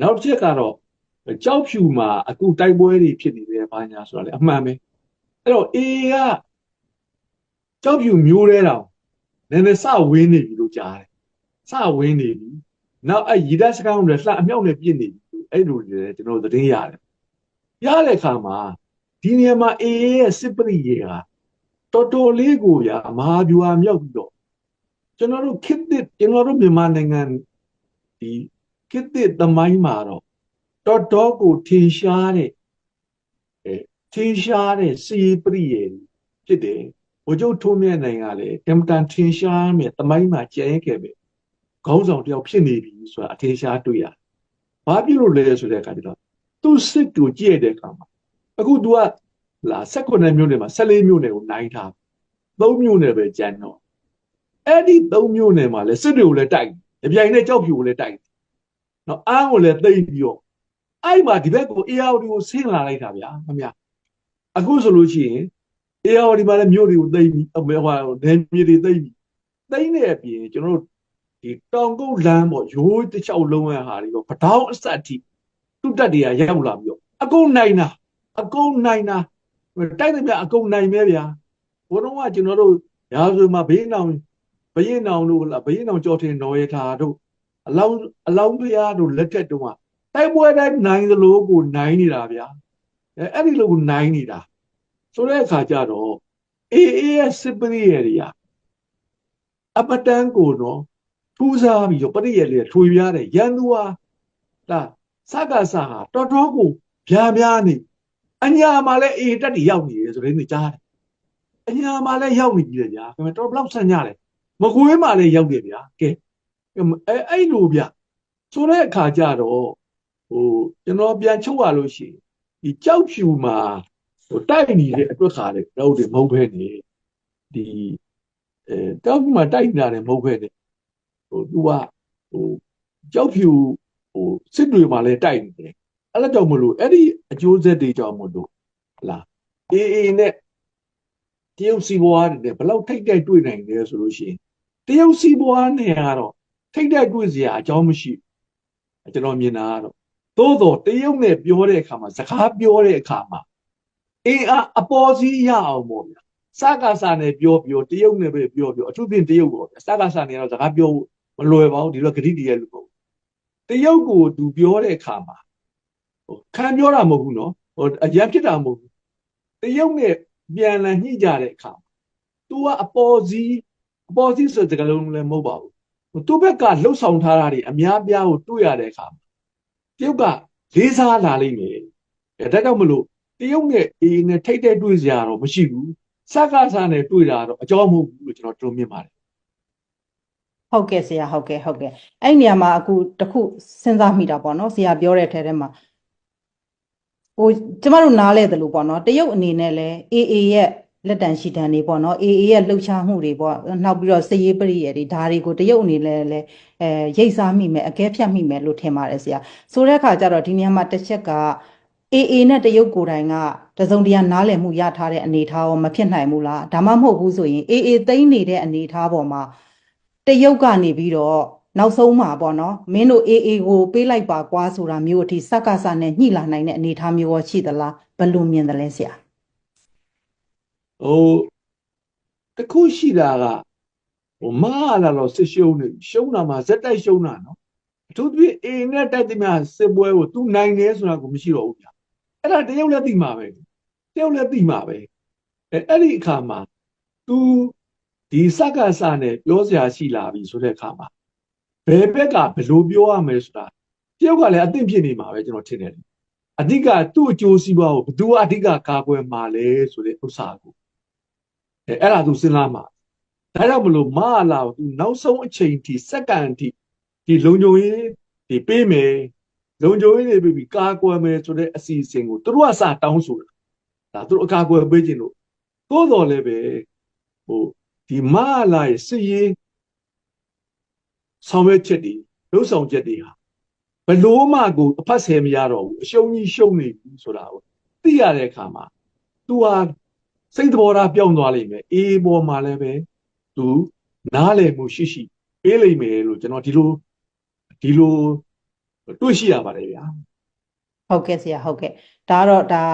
နောက်တစ်ချက်ကတော့ကြောက်ဖြူမှာအခုတိုက်ပွဲတွေဖြစ်နေတယ်ဘာညာဆိုတာလေအမှန်ပဲအဲ့တော့ AA ကကြောက်ဖြူမျိုးတဲ့တောင်နည်းနည်းစဝင်းနေပြီလို့ကြားတယ်စဝင်းနေပြီနောက်အဲ့ရီဒတ်စကောင်းတွေလှအမြောက်နဲ့ပြစ်နေပြီအဲ့လိုတွေကျွန်တော်သတင်းရတယ်ရတဲ့အခါမှာဒီနေရာမှာ AA ရဲ့စစ်ပရိယေကတော်တော်လေးကိုရမဟာဗျူဟာမြောက်ပြီးတော့ကျွန်တော်တို့ခစ်တစ်ကျွန်တော်တို့မြန်မာနိုင်ငံဒီ ခစ်တစ်သမိုင်းမှာတော့တော်တော်ကိုထင်ရှားတဲ့အဲထင်ရှားတဲ့စီပရိယေဖြစ်တယ်ဘိုလ်ချုပ်ထုံးမြတ်နိုင်ကလည်းအင်တန်ထင်ရှားမြဲသမိုင်းမှာကျဲခဲ့ပဲခေါင်းဆောင်တယောက်ဖြစ်နေပြီဆိုတာအထင်ရှားတွေ့ရတယ်။ဘာဖြစ်လို့လဲဆိုတဲ့အခါကျတော့သူ့စစ်ကိုကြည့်ရတဲ့အခါမှာအခု तू ကလာ16မြို့နယ်မှာ14မြို့နယ်ကိုနိုင်ထား3မြို့နယ်ပဲကျန်တော့အဲ့ဒီ3မြို့နယ်မှာလဲစစ်တွေကိုလည်းတိုက်တယ်ပြိုင်နဲ့ကြောက်ဖြူကိုလည်းတိုက်တယ် နော်အားကိုလည်းသိမ့်ပြီးတော့အဲ့မှာဒီဘက်ကို AR ကိုဆင်းလာလိုက်တာဗျာမမအခုဆိုလို့ရှိရင် AR ဒီမှာလည်းမြို့တွေကိုသိမ့်ပြီးဟိုနယ်မြေတွေသိမ့်ပြီးသိမ့်တဲ့အပြင်ကျွန်တော်တို့ဒီတောင်ကုတ်လမ်းပေါ့ရိုးတစ်ချောက်လုံးရဟာတွေပေါ့ပတောင်းအဆက်အထိသူ့တက်တွေကရောက်လာပြီးတော့အကုန်နိုင်တာအကုန်နိုင်တာတိုက်တယ်ဗျအကုန်နိုင်မဲဗျာဘုံတော့ကကျွန်တော်တို့ရာဇဝမှာဘေးနောင်ဘရင်နောင်တို့လားဘရင်နောင်ကြောထင်တော်ရထားတို့ အလောင်းအလောင်းဖျားတို့လက်ထက်တုန်းကတိုက်ပွဲတိုင်းနိုင်သလိုကိုနိုင်နေတာဗျာအဲအဲ့ဒီလိုကိုနိုင်နေတာဆိုတဲ့အခါကျတော့အေးအေးရဲ့စစ်ပရိယေတွေကအပတန်းကိုတော့ထူးစားပြီးတော့ပရိယေလေးထွေပြားတယ်ရန်သူဟာဒါစကားစားဟာတော်တော်ကိုဗျာဗျာနေအညာမှာလည်းအေးတက်တီရောက်နေတယ်ဆိုတဲ့နေကြားတယ်အညာမှာလည်းရောက်နေပြီလေဗျာခင်ဗျတော်ဘလောက်ဆန်ကြတယ်မကွေးမှာလည်းရောက်တယ်ဗျာကဲ အဲအဲ့လိုဗျဆိုတဲ့အခါကျတော့ဟိုကျွန်တော်ပြန်ချုပ်ရလို့ရှိရင်ဒီကြောက်ဖြူမှာဟိုတိုက်နေတဲ့အတွက်ခါတဲ့တော့ဒီမဟုတ်ပဲနေဒီအဲတောက်မှာတိုက်နေတာလည်းမဟုတ်ပဲနေဟိုသူကဟိုကြောက်ဖြူဟိုစစ်တွေမှာလည်းတိုက်နေတယ်အဲ့ဒါကြောင့်မလို့အဲ့ဒီအကျိုးဆက်တွေကြောင့်မလို့ဟလာအေးအေးနဲ့တရုတ်စီဘွားတွေဘယ်လောက်ထိတ်တိုက်တွေ့နိုင်လဲဆိုလို့ရှိရင်တရုတ်စီဘွားနဲ့ကတော့ ထိတ်တိုက်တွေ့စရာအကြောင်းမရှိကျွန်တော်မြင်တာကတော့သို့တော့တရုတ်နဲ့ပြောတဲ့အခါမှာစကားပြောတဲ့အခါမှာအင်းအားအပေါ်စီးရအောင်ပေါ့ဗျာစကားစာနဲ့ပြောပြောတရုတ်နဲ့ပဲပြောပြောအထူးဖြင့်တရုတ်ပေါ့ဗျာစကားစာနဲ့တော့စကားပြောမလွယ်ပါဘူးဒီလိုဂရိတည်းရဲ့လူပေါ့တရုတ်ကိုသူပြောတဲ့အခါမှာဟိုခံပြောတာမဟုတ်ဘူးနော်ဟိုအရန်ဖြစ်တာမဟုတ်ဘူးတရုတ်နဲ့ပြန်လည်ညှိကြတဲ့အခါ तू ကအပေါ်စီးအပေါ်စီးဆိုတဲ့ကလုံးလည်းမဟုတ်ပါဘူးဟို သူ့ဘက်ကလှုပ်ဆောင်ထားတာတွေအများပြားကိုတွေ့ရတဲ့အခါတရုတ်ကလေးစားလာလိမ့်မယ်အဲဒါကြောင့်မလို့တရုတ်နဲ့အေးနဲ့ထိတ်တဲ့တွေ့စရာတော့မရှိဘူးစကားစားနဲ့တွေ့တာတော့အကြောင်းမဟုတ်ဘူးလို့ကျွန်တော်တို့မြင်ပါတယ်ဟုတ်ကဲ့ဆရာဟုတ်ကဲ့ဟုတ်ကဲ့အဲ့နေရာမှာအခုတခုစဉ်းစားမိတာပေါ့နော်ဆရာပြောတဲ့ထဲထဲမှာဟိုကျမတို့နားလဲတယ်လို့ပေါ့နော်တရုတ်အနေနဲ့လဲ AA ရဲ့ လက်တံရှိတံတွေပေါ့နော် AA ရဲ့လှုပ်ရှားမှုတွေပေါ့နောက်ပြီးတော့စည်ရေးပရိယေတွေဒါတွေကိုတရုတ်အနေနဲ့လဲအဲရိတ်စားမိမယ်အကဲဖြတ်မိမယ်လို့ထင်ပါတယ်ဆရာဆိုတဲ့အခါကျတော့ဒီနေရာမှာတစ်ချက်က AA နဲ့တရုတ်ကိုယ်တိုင်ကတစုံတရာနားလည်မှုရထားတဲ့အနေအထားရောမဖြစ်နိုင်ဘူးလားဒါမှမဟုတ်ဘူးဆိုရင် AA သိမ်းနေတဲ့အနေအထားပေါ်မှာတရုတ်ကနေပြီးတော့နောက်ဆုံးမှာပေါ့နော်မင်းတို့ AA ကိုပေးလိုက်ပါကွာဆိုတာမျိုးအထိစက္ကစနဲ့ညှိလာနိုင်တဲ့အနေအထားမျိုးရောရှိသလားဘယ်လိုမြင်သလဲဆရာ ဟိုတခုရှိတာကဟိုမာလာတော့စစ်ရှုံးနေရှုံးတာမှာဇက်တိုက်ရှုံးတာနော်အထူးသဖြင့် A နဲ့တိုက်တဲ့များစစ်ပွဲကို तू နိုင်တယ်ဆိုတာကိုမရှိတော့ဘူးဗျအဲ့ဒါတရုတ်လည်းသိမှာပဲတရုတ်လည်းသိမှာပဲအဲအဲ့ဒီအခါမှာ तू ဒီစက္ကစနဲ့ပြောစရာရှိလာပြီဆိုတဲ့အခါမှာဘယ်ဘက်ကဘယ်လိုပြောရမလဲဆိုတာတရုတ်ကလည်းအသင့်ဖြစ်နေမှာပဲကျွန်တော်ထင်တယ်အဓိကသူ့အကျိုးစီးပွားကိုဘယ်သူကအဓိကကာကွယ်မှာလဲဆိုတဲ့ဥစ္စာကို အဲအဲ့ဒါသူစဉ်းစားမှာဒါကြောင့်မလို့မအလာကိုသူနောက်ဆုံးအချိန်ထိစက္ကန့်ထိဒီလုံခြုံရေးဒီပေးမယ်လုံခြုံရေးတွေပြီးကာကွယ်မယ်ဆိုတဲ့အစီအစဉ်ကိုသူတို့ကစတောင်းဆိုတာဒါသူတို့အကာအကွယ်ပေးခြင်းလို့သို့တော်လည်းပဲဟိုဒီမအလာရဲ့စစ်ရေးဆောင်ရွက်ချက်တွေလှုပ်ဆောင်ချက်တွေဟာဘလို့မှကိုအဖတ်ဆယ်မရတော့ဘူးအရှုံးကြီးရှုံးနေပြီဆိုတာကိုသိရတဲ့အခါမှာ तू ဟာ စိတ်တော်ထားပြောင်းသွားလိမ့်မယ်အေးပေါ်မှာလည်းပဲ तू နားလည်မှုရှိရှိပေးလိမ့်မယ်လို့ကျွန်တော်ဒီလိုဒီလိုတွေ့ရှိရပါတယ်ဗျာဟုတ်ကဲ့ဆရာဟုတ်ကဲ့ဒါကတော့ဒါ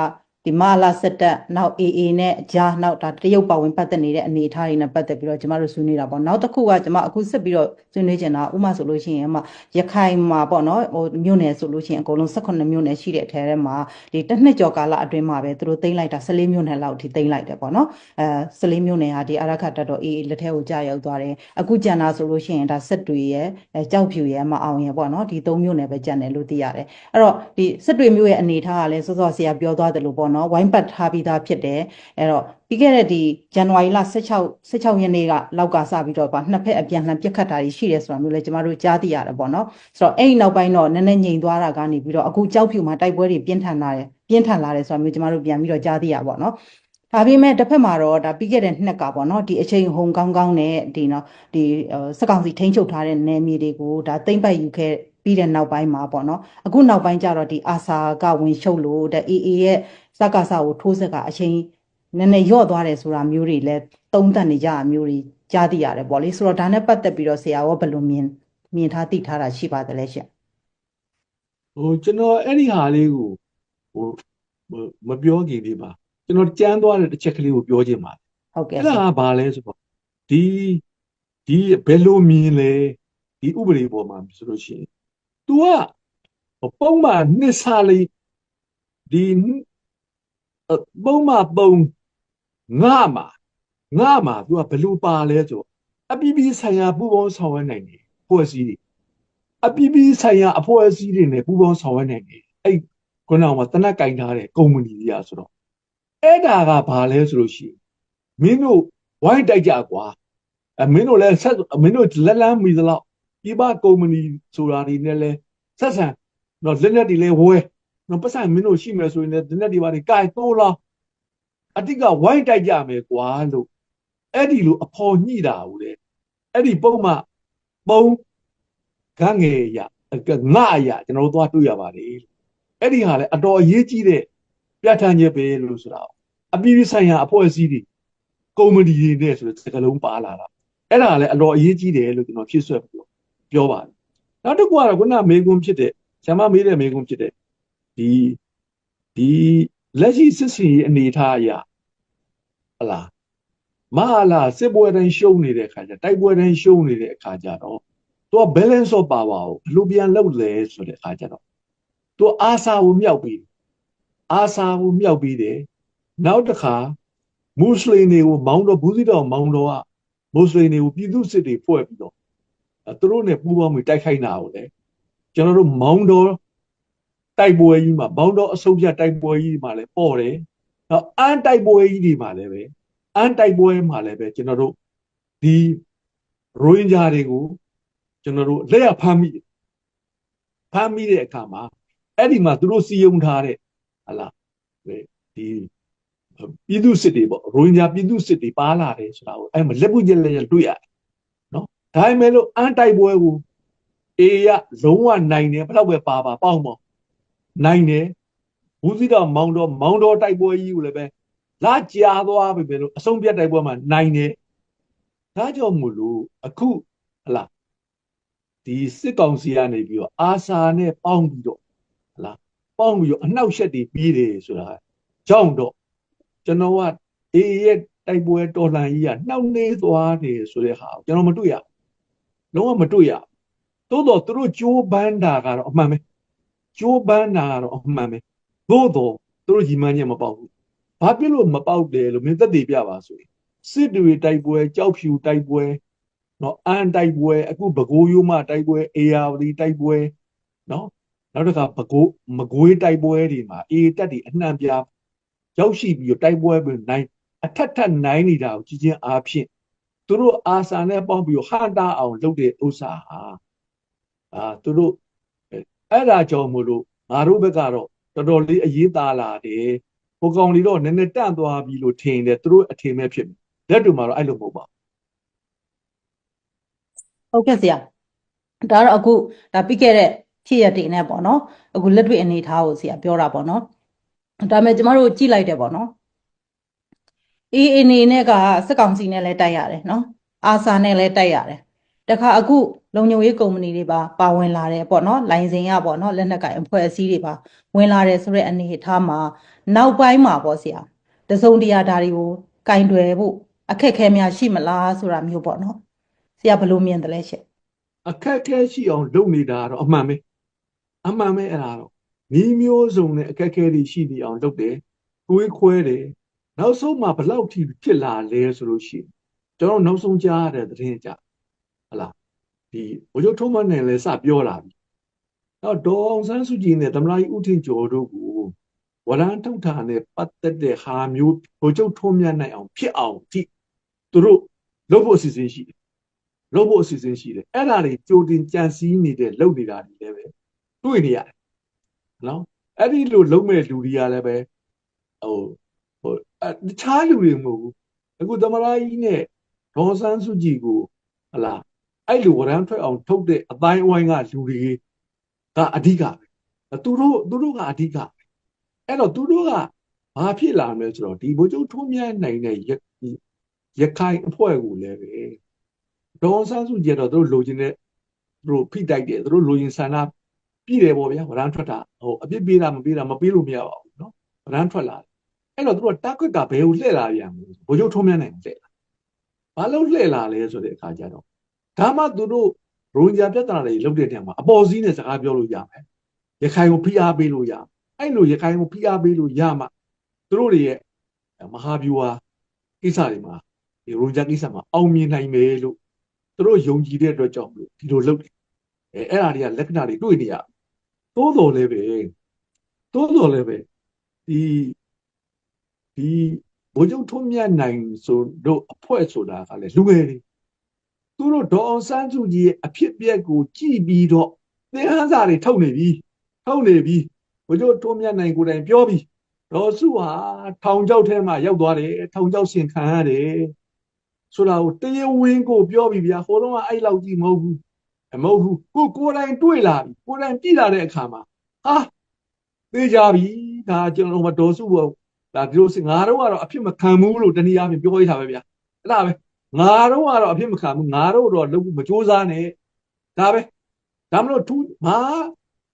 ဒီမာလာစက်တက်နောက် AA နဲ့ဂျာနောက်ဒါတရုတ်ပါဝင်ပတ်သက်နေတဲ့အနေအထားတွေနဲ့ပတ်သက်ပြီးတော့ကျမတို့ဆွေးနွေးတာပေါ့နောက်တစ်ခုကကျမအခုဆက်ပြီးတော့ဆွေးနွေးချင်တာဥမာဆိုလို့ရှိရင်အမရခိုင်မှာပေါ့နော်ဟိုမြို့နယ်ဆိုလို့ရှိရင်အကုန်လုံး18မြို့နယ်ရှိတဲ့အထဲထဲမှာဒီတစ်နှစ်ကျော်ကာလအတွင်းမှာပဲသူတို့သိမ်းလိုက်တာ14မြို့နယ်လောက်ထိသိမ်းလိုက်တယ်ပေါ့နော်အဲ14မြို့နယ်ဟာဒီအရခတ်တပ်တော် AA လက်ထဲကိုကြာရောက်သွားတယ်အခုကျန်တာဆိုလို့ရှိရင်ဒါဆက်တွေရဲ့အဲကြောက်ဖြူရဲ့မအောင်ရဲ့ပေါ့နော်ဒီ3မြို့နယ်ပဲကျန်တယ်လို့သိရတယ်အဲ့တော့ဒီစစ်တွေမျိုးရဲ့အနေအထားကလည်းစောစောဆရာပြောသွားတယ်လို့ပေါ့နော်ဝိုင်းပတ်ထားပြီးသားဖြစ်တယ်အဲ့တော့ပြီးခဲ့တဲ့ဒီဇန်နဝါရီလ16 16ရက်နေ့ကလောက်ကစပြီးတော့ပါနှစ်ဖက်အပြန်လှန်ပြစ်ခတ်တာတွေရှိတယ်ဆိုတာမျိုးလည်းကျမတို့ကြားသိရတယ်ပေါ့နော်ဆိုတော့အဲ့ဒီနောက်ပိုင်းတော့နည်းနည်းငြိမ်သွားတာကနေပြီးတော့အခုကြောက်ဖြူမှာတိုက်ပွဲတွေပြင်းထန်လာတယ်ပြင်းထန်လာတယ်ဆိုတာမျိုးကျမတို့ပြန်ပြီးတော့ကြားသိရပါပေါ့နော်ဒါပေမဲ့တစ်ဖက်မှာတော့ဒါပြီးခဲ့တဲ့နှစ်ကပေါ့နော်ဒီအချိန်ဟုန်ကောင်းကောင်းနဲ့ဒီနော်ဒီစက်ကောင်စီထိန်းချုပ်ထားတဲ့နယ်မြေတွေကိုဒါသိမ့်ပိုက်ယူခဲ့ ပြီးတဲ့နောက်ပိုင်းမှာပေါ့နော်အခုနောက်ပိုင်းကျတော့ဒီအာဆာကဝင်ရှုပ်လို့တဲ့ AA ရဲ့စကားစကိုထိုးဆက်ကအချိန်နည်းနည်းယော့သွားတယ်ဆိုတာမျိုးတွေလည်းသုံးသပ်နေကြတာမျိုးတွေကြားသိရတယ်ပေါ့လေဆိုတော့ဒါနဲ့ပတ်သက်ပြီးတော့ဆရာရောဘယ်လိုမြင်မြင်ထားသိထားတာရှိပါတယ်လဲရှင်ဟိုကျွန်တော်အဲ့ဒီဟာလေးကိုဟိုဟိုမပြောခင်လေးပါကျွန်တော်ကြမ်းသွားတဲ့တစ်ချက်ကလေးကိုပြောချင်ပါတယ်ဟုတ်ကဲ့အဲ့ဆဒါရာကဘာလဲဆိုတော့ဒီဒီဘယ်လိုမြင်လဲဒီဥပဒေပေါ်မှာဆိုလို့ရှိရင် तू ကပုံမှန်နှစ်ဆလေးဒီအပုံမှန်ပုံငါမှာငါမှာ तू ကဘယ်လိုပါလဲဆိုတော့အပီပီဆိုင်ရာပူပေါင်းဆောင်ရွက်နိုင်တယ်ဖွဲ့စည်းတယ်အပီပီဆိုင်ရာအဖွဲ့အစည်းတွေနဲ့ပူပေါင်းဆောင်ရွက်နိုင်တယ်အဲ့ခုနကမှတနက်ကင်ထားတဲ့ကုမ္ပဏီတွေကဆိုတော့အဲ့ဒါကဘာလဲဆိုလို့ရှိရင်မင်းတို့ဝိုင်းတိုက်ကြကွာအမင်းတို့လည်းဆက်မင်းတို့လက်လန်းမီသလောက် ဒီပါကုမ္ပဏီဆိုတာဒီနဲ့လဲဆက်ဆံတော့လက်လက်တွေလဲဝဲတော့ပတ်စံမင်းတို့ရှိမယ်ဆိုရင်လည်းလက်လက်တွေပါတွေကြိုက်တိုးလားအတိကဝိုင်းတိုက်ကြမယ်ကွာလို့အဲ့ဒီလိုအဖော်ညှိတာဟုတ်လေအဲ့ဒီပုံမှပုံကငယ်ရငါရကျွန်တော်တို့သွားတွေ့ရပါတယ်အဲ့ဒီဟာလဲအတော်အရေးကြီးတဲ့ပြဋ္ဌာန်းချက်ပဲလို့ဆိုတာအပြည်ပြည်ဆိုင်ရာအဖွဲ့အစည်းတွေကုမ္ပဏီတွေနဲ့ဆိုတဲ့စကားလုံးပါလာတာအဲ့ဒါကလည်းအတော်အရေးကြီးတယ်လို့ကျွန်တော်ဖြည့်ဆွက်ပြီးတော့ ပြောပါတယ်နောက်တစ်ခုကတော့ခုနမေကွန်းဖြစ်တဲ့ဆ iam မေးတဲ့မေကွန်းဖြစ်တဲ့ဒီဒီလက်ရှိစစ်စင်ရေးအနေအထားအရဟလာမဟာလာစစ်ပွဲတိုင်းရှုံးနေတဲ့အခါကျတိုက်ပွဲတိုင်းရှုံးနေတဲ့အခါကျတော့သူက balance of power ကိုဘယ်လိုပြန်လုပ်လဲဆိုတဲ့အခါကျတော့သူအာစာကိုမြောက်ပြီးအာစာကိုမြောက်ပြီးတယ်နောက်တစ်ခါမွတ်စလင်တွေကိုမောင်းတော့ဘူးစီတော်မောင်းတော့ကမွတ်စလင်တွေကိုပြည်သူစစ်တွေဖွဲ့ပြီးတော့အဲ သူတို့နဲ့ပူးပေါင်းပြီးတိုက်ခိုက်တာကိုလေကျွန်တော်တို့မောင်းတော့တိုက်ပွဲကြီးမှာမောင်းတော့အဆုံးဖြတ်တိုက်ပွဲကြီးမှာလည်းပေါ့တယ်။နောက်အန်တိုက်ပွဲကြီးတွေမှာလည်းပဲအန်တိုက်ပွဲမှာလည်းပဲကျွန်တော်တို့ဒီရိုဟင်ဂျာတွေကိုကျွန်တော်တို့လက်ရဖမ်းမိတယ်ဖမ်းမိတဲ့အခါမှာအဲ့ဒီမှာသူတို့စီယုံထားတဲ့ဟလာဒီပြည်သူစစ်တွေပေါ့ရိုဟင်ဂျာပြည်သူစစ်တွေပါလာတယ်ဆိုတာကိုအဲ့မှာလက်ပွင့်ကျလက်လက်တွေ့ရတယ်နော် ဒါပေမဲ့လို့အန်တိုက်ပွဲကိုအေရလုံးဝနိုင်တယ်ဘယ်တော့ပဲပါပါပေါင်းပေါ့နိုင်တယ်ဘူးစီတော်မောင်းတော်မောင်းတော်တိုက်ပွဲကြီးကိုလည်းပဲလာကြာသွားပြီပဲလို့အဆုံးပြတ်တိုက်ပွဲမှာနိုင်တယ်ဒါကြောင့်မို့လို့အခုဟလာဒီစစ်ကောင်စီကနေပြီးတော့အာစာနဲ့ပေါင်းပြီးတော့ဟလာပေါင်းပြီးတော့အနှောက်ယှက်တွေပြီးတယ်ဆိုတာကြောင့်တော့ကျွန်တော်ကအေးရဲ့တိုက်ပွဲတော်လှန်ကြီးကနှောက်နှေးသွားတယ်ဆိုတဲ့ဟာကိုကျွန်တော်မတွေ့ရဘူး လုံးဝမတွေ့ရဘူးသို့တော့သူတို့ကြိုးပမ်းတာကတော့အမှန်ပဲကြိုးပမ်းတာကတော့အမှန်ပဲသို့တော့သူတို့ညီမညက်မပေါက်ဘူးဘာဖြစ်လို့မပေါက်တယ်လို့မင်းသက်သေပြပါဆိုရင်စစ်တွေတိုက်ပွဲကြောက်ဖြူတိုက်ပွဲနော်အန်တိုက်ပွဲအခုဘကိုးရိုးမတိုက်ပွဲအေယာဝတီတိုက်ပွဲနော်နောက်တစ်ခါဘကိုးမကွေးတိုက်ပွဲတွေမှာအေတက်တွေအနှံ့ပြားရောက်ရှိပြီးတော့တိုက်ပွဲပဲနိုင်အထက်ထက်နိုင်နေတာကိုကြည်ချင်းအားဖြင့် သူတို့အာဆာနဲ့ပေါင်းပြီးတော့ဟန်တာအောင်လုပ်တဲ့ဥစ္စာဟာအာသူတို့အဲ့ဒါကြောင့်မို့လို့ငါတို့ဘက်ကတော့တော်တော်လေးအရေးသားလာတယ်ဟိုကောင်လေးတော့နည်းနည်းတန့်သွားပြီလို့ထင်တယ်သူတို့အထင်ပဲဖြစ်တယ်လက်တူမှာတော့အဲ့လိုမဟုတ်ပါဘူးဟုတ်ကဲ့ဆရာဒါတော့အခုဒါပြီးခဲ့တဲ့ဖြစ်ရတဲ့နဲ့ပေါ့နော်အခုလက်တွေ့အနေအထားကိုဆရာပြောတာပေါ့နော်ဒါပေမဲ့ကျမတို့ကြည့်လိုက်တယ်ပေါ့နော် အေးအနေနဲ့ကစက်ကောင်စီနဲ့လည်းတိုက်ရတယ်နော်အာဆာနဲ့လည်းတိုက်ရတယ်တခါအခုလုံခြုံရေးကုမ္ပဏီတွေပါပါဝင်လာတယ်ပေါ့နော်လိုင်စင်ရပေါ့နော်လက်နက်ကင်အဖွဲ့အစည်းတွေပါဝင်လာတယ်ဆိုတဲ့အနေအထားမှာနောက်ပိုင်းမှာပေါ့ဆရာတစုံတရာဒါတွေကိုကင်တွယ်ဖို့အခက်အခဲများရှိမလားဆိုတာမျိုးပေါ့နော်ဆရာဘယ်လိုမြင်တယ်လဲရှင့်အခက်အခဲရှိအောင်လုပ်နေတာကတော့အမှန်ပဲအမှန်ပဲအဲ့ဒါတော့ဤမျိုးစုံနဲ့အခက်အခဲတွေရှိနေအောင်လုပ်တယ်ကိုယ်ခွဲတယ် နောက်ဆုံးမှဘယ်လောက်ထိဖြစ်လာလဲဆိုလို့ရှိရင်ကျွန်တော်နောက်ဆုံးကြားရတဲ့သတင်းကြဟလာဒီဘိုးချုပ်ထုံးမနဲ့လည်းစပြောလာပြီတော့ဒေါ်အောင်ဆန်းစုကြည်နဲ့သမ္မတကြီးဦးထင်ကျော်တို့ကိုဝရန်ထုတ်တာနဲ့ပတ်သက်တဲ့ဟာမျိုးဘိုးချုပ်ထုံးမြတ်နိုင်အောင်ဖြစ်အောင်ဒီသူတို့လုပ်ဖို့အစီအစဉ်ရှိတယ်လုပ်ဖို့အစီအစဉ်ရှိတယ်အဲ့ဒါတွေကြိုတင်ကြံစည်နေတဲ့လုပ်နေတာတွေလည်းပဲတွေ့နေရတယ်နော်အဲ့ဒီလိုလုပ်မဲ့လူတွေကလည်းပဲဟိုဟိုအ တခြားလူတွေမဟုတ်ဘူးအခုသမရာကြီးနဲ့ဒေါ်ဆန်းစုကြည်ကိုဟလာအဲ့လိုဝရမ်းထွက်အောင်ထုတ်တဲ့အတိုင်းအဝိုင်းကလူတွေကအဓိကပဲသူတို့သူတို့ကအဓိကပဲအဲ့တော့သူတို့ကဘာဖြစ်လာမလဲဆိုတော့ဒီဘုံကျုပ်ထုံးမြတ်နိုင်တဲ့ရရခိုင်အဖွဲ့ကိုလည်းပဲဒေါ်အောင်ဆန်းစုကြည်ကတော့သူတို့လိုချင်တဲ့သူတို့ဖိတိုက်တယ်သူတို့လိုချင်ဆန္ဒပြည့်တယ်ပေါ့ဗျာဗရန်ထွက်တာဟိုအပြစ်ပေးတာမပေးတာမပေးလို့မရပါဘူးနော်ဗရန်ထွက်လာတယ် အဲ့တော့သူတို့တက်ကွက်ကဘယ်ကိုလှည့်လာပြန်လဲဘိုးချုပ်ထုံးမြန်းနိုင်လှည့်လာဘာလို့လှည့်လာလဲဆိုတဲ့အခါကျတော့ဒါမှသူတို့ရိုဟင်ဂျာပြဿနာတွေလုပ်တဲ့နေရာမှာအပေါ်စီးနဲ့စကားပြောလို့ရမယ်ရခိုင်ကိုဖိအားပေးလို့ရအဲ့လိုရခိုင်ကိုဖိအားပေးလို့ရမှသူတို့တွေရဲ့မဟာဗျူဟာကိစ္စတွေမှာဒီရိုဟင်ဂျာကိစ္စမှာအောင်မြင်နိုင်မယ်လို့သူတို့ယုံကြည်တဲ့အတွက်ကြောင့်မလို့ဒီလိုလုပ်တယ်အဲအဲ့ဒါတွေကလက္ခဏာတွေတွေ့နေရသို့တော်လည်းပဲသို့တော်လည်းပဲဒီ ဒီဘိုးချုပ်ထွန်းမြတ်နိုင်ဆိုတို့အဖွဲ့ဆိုတာကလည်းလူငယ်တွေသူတို့ဒေါ်အောင်ဆန်းစုကြည်ရဲ့အဖြစ်ပြက်ကိုကြည်ပြီးတော့သင်္ဟန်းစာတွေထုတ်နေပြီထုတ်နေပြီဘိုးချုပ်ထွန်းမြတ်နိုင်ကိုယ်တိုင်ပြောပြီးဒေါ်စုဟာထောင်ချောက်ထဲမှာရောက်သွားတယ်ထောင်ချောက်ရှင်ခံရတယ်ဆိုတာကိုတရားဝင်ကိုပြောပြီဗျာဟိုတော့ကအဲ့လောက်ကြီးမဟုတ်ဘူးမဟုတ်ဘူးကိုကိုယ်တိုင်တွေ့လာပြီကိုယ်တိုင်ပြည်လာတဲ့အခါမှာဟာသိကြပြီဒါကျွန်တော်တို့ဒေါ်စုဘော ဒါဒီလိုစငါတို့ကတော့အဖြစ်မခံဘူးလို့တနည်းအားဖြင့်ပြောရတာပဲဗျာအဲ့ဒါပဲငါတို့ကတော့အဖြစ်မခံဘူးငါတို့တော့လုပ်မကြိုးစားနဲ့ဒါပဲဒါမလို့ထူးမာ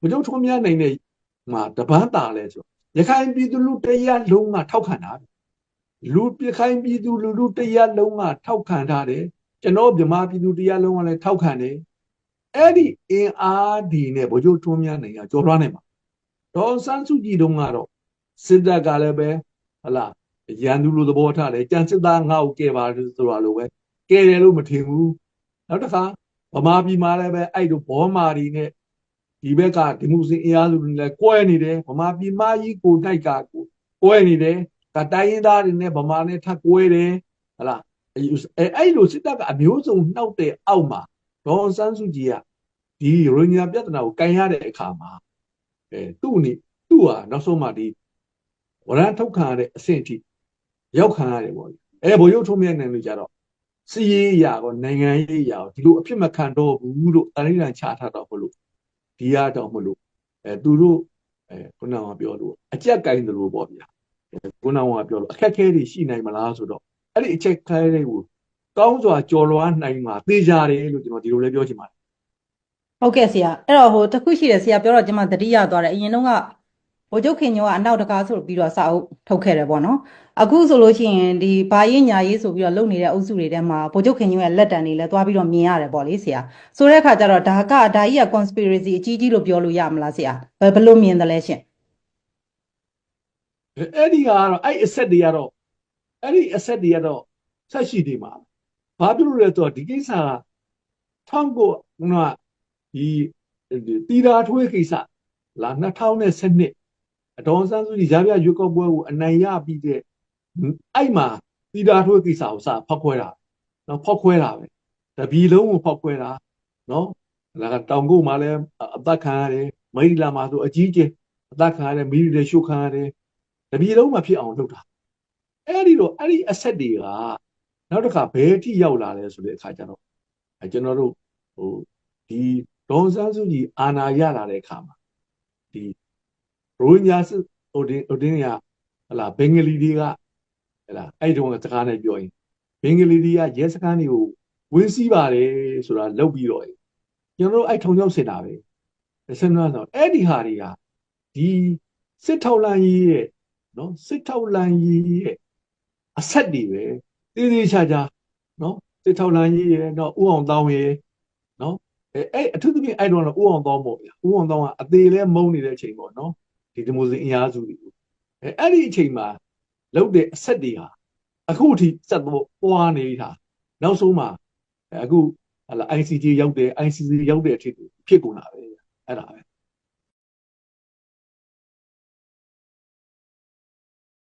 မကြုံထုံးများနိုင်တဲ့မှာတပန်းတာလဲဆိုရခိုင်ပြည်သူလူတရားလုံးကထောက်ခံတာလူပြခိုင်ပြည်သူလူလူတရားလုံးကထောက်ခံထားတယ်ကျွန်တော်ဗမာပြည်သူတရားလုံးကလည်းထောက်ခံတယ်အဲ့ဒီအင်အားဒီနဲ့ဗိုလ်ချုပ်ထွန်းမြတ်နိုင်ကကြော်လွှားနိုင်မှာဒေါ်ဆန်းစုကြည်တုန်းကတော့စစ်တပ်ကလည်းပဲ ဟလာရန်သူလိုသဘောထားတယ်ကြံစစ်သားငါ့ကိုကဲပါဆိုတာလိုပဲကဲတယ်လို့မထင်ဘူးနောက်တစ်ခါဗမာပြည်မှာလည်းပဲအဲ့လိုဘောမာတွေနဲ့ဒီဘက်ကဒီမိုစင်အင်အားစုတွေလည်းကွဲနေတယ်ဗမာပြည်မကြီးကိုတိုက်ကကိုကွဲနေတယ်ကတိုင်းရင်းသားတွေနဲ့ဗမာနဲ့ထပ်ကွဲတယ်ဟလားအဲအဲ့လိုစစ်တပ်ကအမျိုးစုံနှောက်တဲ့အောက်မှာဒေါ်ဆန်းစုကြည်ကဒီရိုဟင်ဂျာပြဿနာကိုကန်ရတဲ့အခါမှာအဲသူ့နေသူ့ဟာနောက်ဆုံးမှဒီ ဝရန်ထုတ်ခံရတဲ့အဆင့်အထိရောက်ခံရတယ်ပေါ့အဲဘိုလ်ရုပ်ထုံးမြတ်နိုင်လို့ကြတော့စီးရေးရာကောနိုင်ငံရေးရာကောဒီလိုအဖြစ်မခံတော့ဘူးလို့အရိဒံချထားတော့ဘလို့ဒီရတော့မလို့အဲသူတို့အဲခုနကပြောလို့အကြက်ကင်တယ်လို့ပေါ့ဗျာခုနကပြောလို့အခက်ခဲတွေရှိနိုင်မလားဆိုတော့အဲ့ဒီအချက်ခဲတွေကိုကောင်းစွာကြော်လွှားနိုင်မှာသိကြတယ်လို့ကျွန်တော်ဒီလိုလေးပြောချင်ပါတယ်ဟုတ်ကဲ့ဆရာအဲ့တော့ဟိုတစ်ခုရှိတယ်ဆရာပြောတော့ကျွန်မသတိရသွားတယ်အရင်တုန်းက ဗိုလ်ချုပ်ခင်ညောကအနောက်တကားဆိုပြီးတော့စာအုပ်ထုတ်ခဲ့တယ်ပေါ့နော်အခုဆိုလို့ရှိရင်ဒီဘာရေးညာရေးဆိုပြီးတော့လုပ်နေတဲ့အုပ်စုတွေထဲမှာဗိုလ်ချုပ်ခင်ညောရဲ့လက်တံတွေလည်းသွားပြီးတော့မြင်ရတယ်ပေါ့လေဆရာဆိုတဲ့အခါကျတော့ဒါကဒါကြီးက conspiracy အကြီးကြီးလို့ပြောလို့ရမလားဆရာဘယ်ဘယ်လိုမြင်တယ်လဲရှင်အဲ့ဒီကတော့အဲ့အဆက်တွေကတော့အဲ့ဒီအဆက်တွေကတော့ဆက်ရှိနေမှာဘာဖြစ်လို့လဲဆိုတော့ဒီကိစ္စကထောင်းကိုခုနကဒီတီတာထွေးကိစ္စလာ2012 အတော်ဆန်းစုကြည်ရပြရွေးကောက်ပွဲကိုအနိုင်ရပြီးတဲ့အဲ့မှာတီတာထွေးကိစ္စကိုစဖောက်ခွဲတာနော်ဖောက်ခွဲတာပဲတပီလုံးကိုဖောက်ခွဲတာနော်ဒါကတောင်ကုတ်မှာလည်းအသက်ခံရတယ်မိရီလာမှာဆိုအကြီးကျယ်အသက်ခံရတယ်မိရီလည်းရှုပ်ခံရတယ်တပီလုံးမှာဖြစ်အောင်လုပ်တာအဲ့ဒီတော့အဲ့ဒီအဆက်တွေကနောက်တစ်ခါဘယ်အထိရောက်လာလဲဆိုတဲ့အခါကျတော့အဲကျွန်တော်တို့ဟိုဒီဒေါန်ဆန်းစုကြည်အာဏာရလာတဲ့အခါမှာဒီ ရိုဟင်ဂျာစစ်ဟိုဒီဟိုတင်းကဟလာဘင်္ဂလီတွေကဟလာအဲ့တုန်းကစကားနဲ့ပြောရင်ဘင်္ဂလီတွေကရဲစခန်းတွေကိုဝင်းစည်းပါတယ်ဆိုတာလောက်ပြီးတော့ကျွန်တော်တို့အဲ့ထုံရောက်စင်တာပဲစဉ်းစားတော့အဲ့ဒီဟာတွေကဒီစစ်ထောက်လန်ကြီးရဲ့နော်စစ်ထောက်လန်ကြီးရဲ့အဆက်တွေပဲတည်တည်ချာချာနော်စစ်ထောက်လန်ကြီးရဲ့နော်ဥအောင်တောင်းရဲ့နော်အဲအဲ့အထူးသဖြင့်အဲ့တော့ဥအောင်တောင်းပေါ့ဗျာဥအောင်တောင်းကအသေးလဲမုန်းနေတဲ့အချိန်ပေါ့နော် ဒီဒီမိုစင်အင်အားစုတွေအဲအဲ့ဒီအချိန်မှာလုတ်တဲ့အဆက်တွေဟာအခုအထိစက်တော့ပွားနေတာနောက်ဆုံးမှာအခုဟလာ ICJ ရောက်တယ် ICC ရောက်တဲ့အထိဖြစ်ကုန်တာပဲအဲ့ဒါပဲ